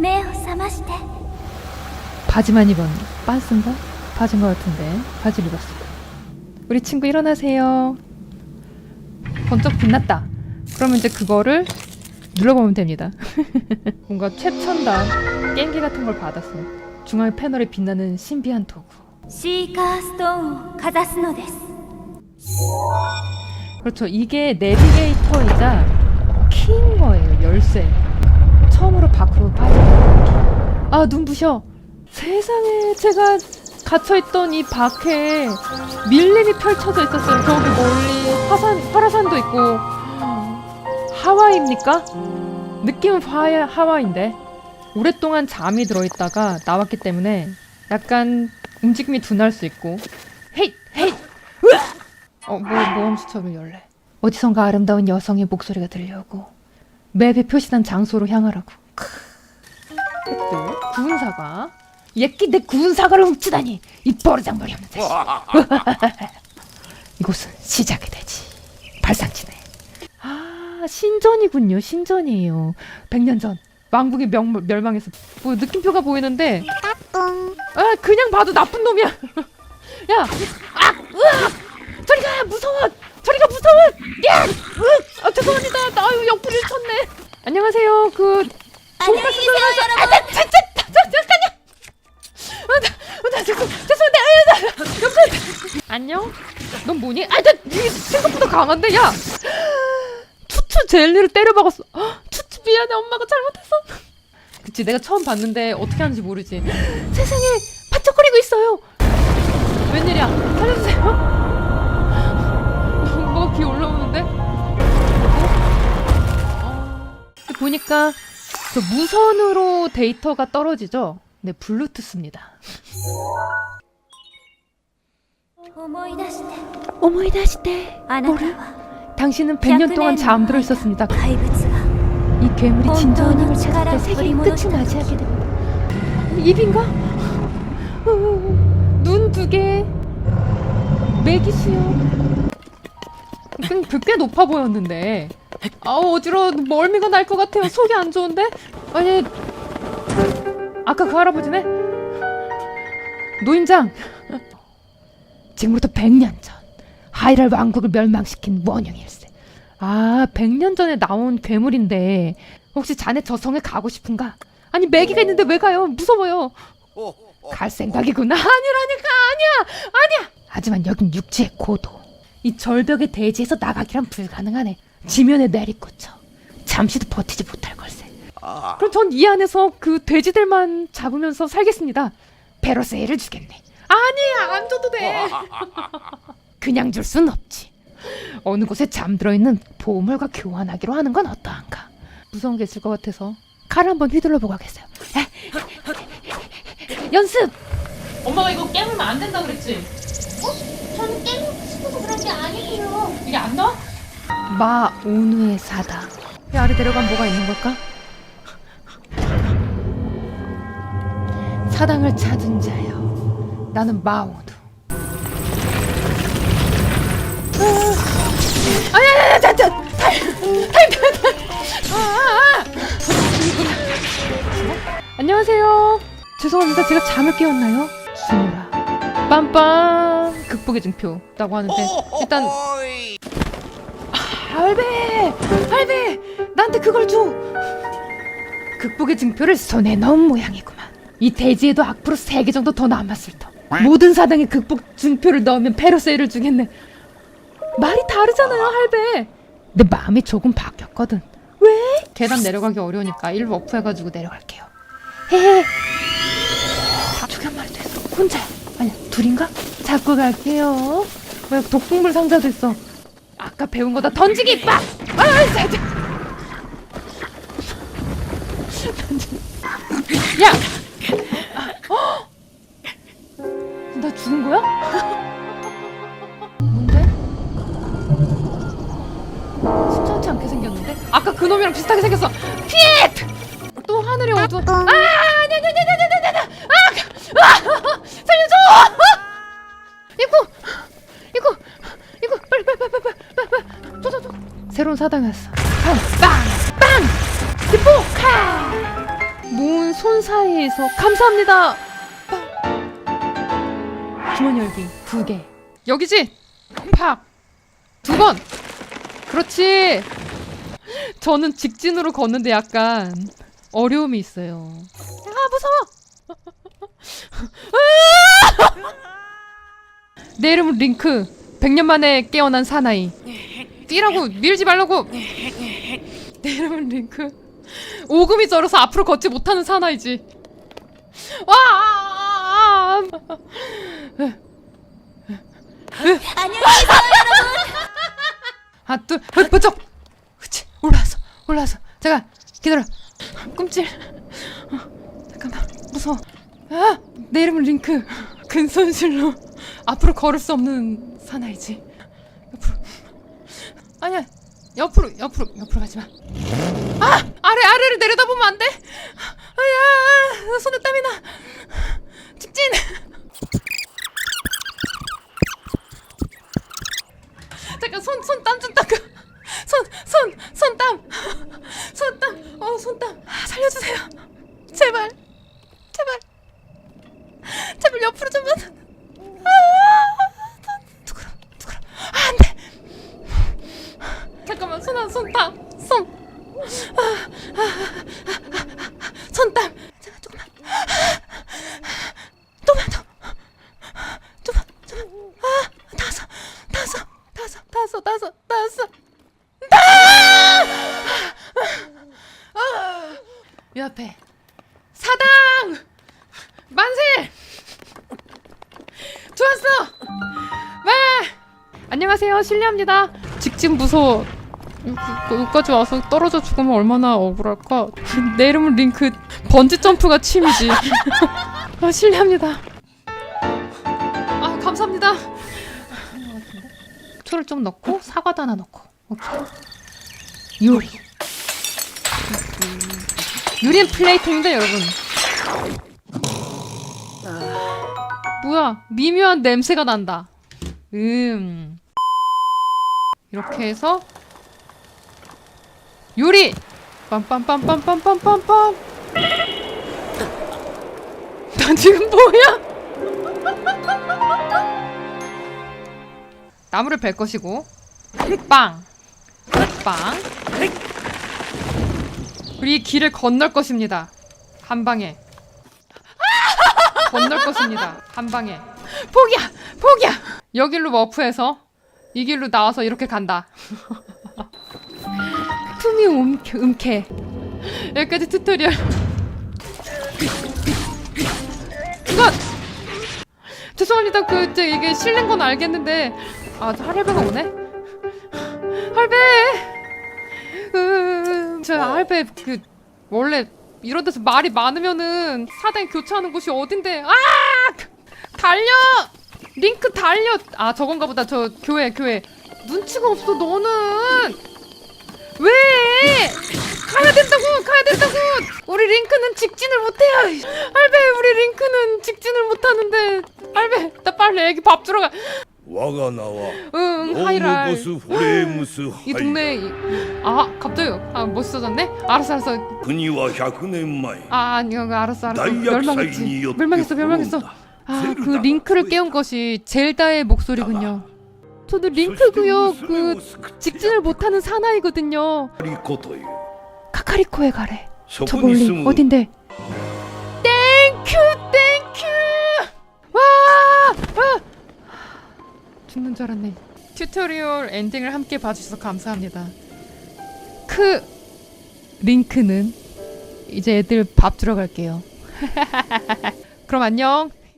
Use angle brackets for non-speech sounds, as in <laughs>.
目を覚まして 바지만 입은 빤스인가? 바지인 것 같은데 바지를 입었어 우리 친구 일어나세요 번쩍 빛났다 그러면 이제 그거를 눌러보면 됩니다 <laughs> 뭔가 최첨단 게임기 같은 걸 받았어 중앙 패널에 빛나는 신비한 도구 シーカーストーンをかざすのです 그렇죠 이게 내비게이터이자 키인 거예요 열쇠 처음으로 밖으로 빠져 아 눈부셔. 세상에 제가 갇혀있던 이 밖에 밀림이 펼쳐져 있었어요. 저기 멀리 화산, 화라산도 있고. 하와이입니까? 느낌은 하와, 하와이인데 오랫동안 잠이 들어있다가 나왔기 때문에 약간 움직임이 둔할 수 있고. 헤이 헤이! 어, 뭐, 모험 수첩을 열래? 어디선가 아름다운 여성의 목소리가 들려오고 맵에 표시된 장소로 향하라고 구운 사과. 예끼 내 구운 사과를 훔치다니 이 버르장머리 없는 자식. <laughs> 이곳은 시작이 되지. 발상지네. 아 신전이군요 신전이에요. 100년 전 왕국이 명, 멸망해서 뭐 느낌표가 보이는데. 아 그냥 봐도 나쁜 놈이야. <laughs> 야 아! 으아! 저리 가 무서워! 저리 가 무서워! 야! 으! 아 죄송합니다. 나 아유 옆구리를 쳤네. 안녕하세요. 그 좋은 말씀 들어가서 아나 진짜 죄송 죄송한데 나 옆에 안녕? 넌 뭐니? 아 나 이게 생각보다 강한데 야. 투투 젤리를 때려 박았어. 헉, 투투 미안해 엄마가 잘못했어. 그치 내가 처음 봤는데 어떻게 하는지 모르지. 세상에 반짝거리고 있어요. 웬일이야? 살려주세요. 뭐가 기 올라오는데? 어, 보니까 저 무선으로 데이터가 떨어지죠 네 블루투스입니다 思い出して 어머이다시대 あなたは 당신은 100년 동안 잠들어 있었습니다 怪物が 이 괴물이 진정한 힘을 혼돈의 찾을 때力を 세계의 끝을 取り戻した 맞이하게 됩니다. 입인가? 눈 두 개. 맥이 수요. 꽤, 꽤 높아 보였는데. 아우 어지러워 멀미가 날 것 같아요. 속이 안 좋은데? 아니 아까 그 할아버지네? 노인장. 지금부터 100년 전 하이랄 왕국을 멸망시킨 원흉일세. 아, 100년 전에 나온 괴물인데 혹시 자네 저 성에 가고 싶은가? 아니 매기가 있는데 왜 가요? 무서워요. 갈 생각이구나. 아니라니까 아니야 아니야. 하지만 여긴 육지의 고도. 이 절벽의 대지에서 나가기란 불가능하네. 지면에 내리꽂혀 잠시도 버티지 못할 걸세. 그럼 전 이 안에서 그 돼지들만 잡으면서 살겠습니다. 페로세이를 주겠네. 아니 안 줘도 돼. <laughs> 그냥 줄 순 없지. 어느 곳에 잠들어 있는 보물과 교환하기로 하는 건 어떠한가? 무서운 게 있을 것 같아서 칼 한번 휘둘러 보고 하겠어요. 연습. 엄마가 이거 깨물면 안 된다 그랬지? 어? 저는 깨고 싶어서 그런 게 아니에요 이게 안 나와? 마 오누의 사다. 이 아래 내려가면 뭐가 있는 걸까? 사당을 찾은 자여. 나는 마오누. 아야야야, 자, 자, 달, 달, 달, 달. 아, 아, 아. 안녕하세요. 죄송합니다. 제가 잠을 깨웠나요? 주무라. 빰빰. 극복의 증표라고 하는데 일단 할배! 할배! 나한테 그걸 줘! 극복의 증표를 손에 넣은 모양이구만. 이 대지에도 앞으로 세개 정도 더 남았을 터. 모든 사당에 극복 증표를 넣으면 페로세이를 주겠네. 말이 다르잖아요, 할배. 내 마음이 조금 바뀌었거든. 왜? 계단 내려가기 어려우니까 일로 워프해가지고 내려갈게요. 헤헤. 가족이 한 마리 됐어. 혼자. 아니야, 둘인가? 잡고 갈게요. 왜 독극물 상자도 있어. 아까 배운 거다 던지기 빡! 아, 자, 자. 야! 거야? <laughs> 뭔데? 심상치 않게 생겼는데? 아까 그 놈이랑 비슷하게 생겼어. 피엣! 또 하늘이 어두워. 아, 아니야, 아니야, 아니야, 아니야, 아니야, 아니야. 아, 아, 살려줘! 이거, 이거, 이거, 빨리, 빨리, 빨리, 빨리, 빨리, 빨리, 줘, 줘, 줘. 새로운 사당이었어. 빵, 빵, 빵, 기포, 카. 모은 모든 사이에서 감사합니다. 주머니 열기 두 개. 여기지? 팍! 두 번! 그렇지! 저는 직진으로 걷는데 약간 어려움이 있어요. 아, 무서워! 아! 내 이름은 링크. 100년 만에 깨어난 사나이. 뛰라고 밀지 말라고. 내 이름은 링크. 오금이 저려서 앞으로 걷지 못하는 사나이지. 와! 아, 아, 아. 안녕히 계세요. 하나 둘 헛, 번쩍 그치 올라왔어 올라왔어 잠깐 기다려 꿈찔 어, 잠깐만 무서워 아 내 이름은 링크 근손실로 앞으로 걸을 수 없는 사나이지 옆으로 아니야 옆으로 옆으로 옆으로 가지 마. 아 아래 아래를 내려다보면 안 돼. 아야 손에 땀이 나. 직진. 잠깐 손 손 땀 좀 닦아. 손 손 손땀 손땀 어 손땀 아, 살려주세요. 제발 제발 제발 옆으로 좀만. 아 누구라 누구라 아, 안 돼. 잠깐만 손안 손. 아, 아, 아, 아, 아, 손땀. 잠깐 조금만. 조금만 더. 조금만 조금만. 아 다섯 다섯 다섯 다섯 다섯 다섯. 다! 아! 옆에. 사당! 만세! 좋았어! 와! 안녕하세요. 실례합니다. 직진 여기- 여기까지 와서 떨어져 죽으면 얼마나 억울할까? <laughs> 내 이름은 링크. 번지 점프가 취미지. <laughs> 아 실례합니다. 아 감사합니다. 초를 좀 넣고 사과도 하나 넣고. 오케이. 요리 요리는 플레이팅인데 여러분. 뭐야 미묘한 냄새가 난다. 음. 이렇게 해서 요리! 빰빰빰빰빰빰빰빰! 난 지금 뭐야? 나무를 벨 것이고 빵! 빵. 우리 길을 건널 것입니다. 한 방에. <laughs> 건널 것입니다. 한 방에. 포기야! 포기야! 여길로 머프해서 이 길로 나와서 이렇게 간다. 품이 음캐, 음캐. 여기까지 튜토리얼. 이건! 죄송합니다. 그, 저, 이게 실는 건 알겠는데. 아, 저 할배가 오네? 할배! 음, 저 할배 그 원래 이런 데서 말이 많으면은 사단 교체하는 곳이 어딘데? 아! 달려! 링크 달려! 아 저건가 보다. 저 교회 교회. 눈치가 없어 너는. 왜? 가야 된다고! 가야 된다고! 우리 링크는 직진을 못해요. 할배 우리 링크는 직진을 못하는데. 할배 나 빨리 애기 밥 주러 가 와가 나와. 응, 하이랄스 후레무스 아, 이 동네 아 갑자기 아못 써졌네? 알았어 알았어. 그니와 100년만. 아 아니요 그 알았어 알았어. 멸망했지. 멸망했어 멸망했어. 아 그 링크를 깨운 것이 젤다의 목소리군요. 저도 링크고요. 그 직진을 못하는 사나이거든요. 카카리코에 가래. 저 멀리 어딘데? 줄 알았네. 튜토리얼 엔딩을 함께 봐주셔서 감사합니다. 크 링크는 이제 애들 밥 들어갈게요. <laughs> 그럼 안녕